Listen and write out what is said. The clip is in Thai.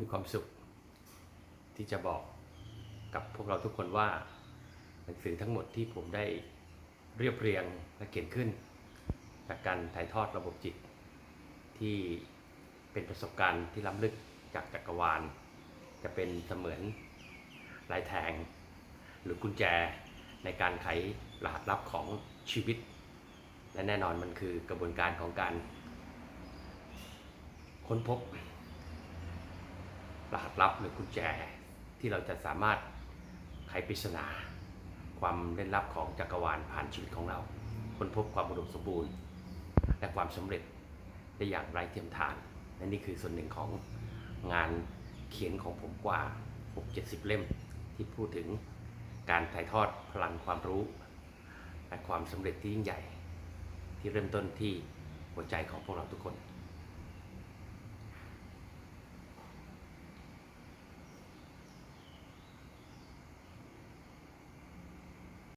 มีความสุข ที่จะบอกกับพวกเราทุกคนว่าหนังสือทั้งหมดที่ผมได้เรียบเรียงและเขียนขึ้น จากการถ่ายทอดระบบจิต ที่เป็นประสบการณ์ที่ล้ำลึกจากจักรวาล จะเป็นเสมือนลายแทง หรือกุญแจในการไขรหัสลับของชีวิต และแน่นอนมันคือกระบวนการของการค้นพบ รหัสลับหรือกุญแจที่เราจะสามารถไขปริศนา ความเล่นลับของจักรวาลผ่านชีวิตของเรา ค้นพบความอุดมสมบูรณ์ และความสำเร็จได้อย่างไร้เทียมทานและนี่คือส่วนหนึ่งของงานเขียนของผมกว่า 6-70 เล่มที่พูดถึงการถ่ายทอดพลังความรู้ และความสำเร็จที่ยิ่งใหญ่ ที่เริ่มต้นที่หัวใจของพวกเราทุกคน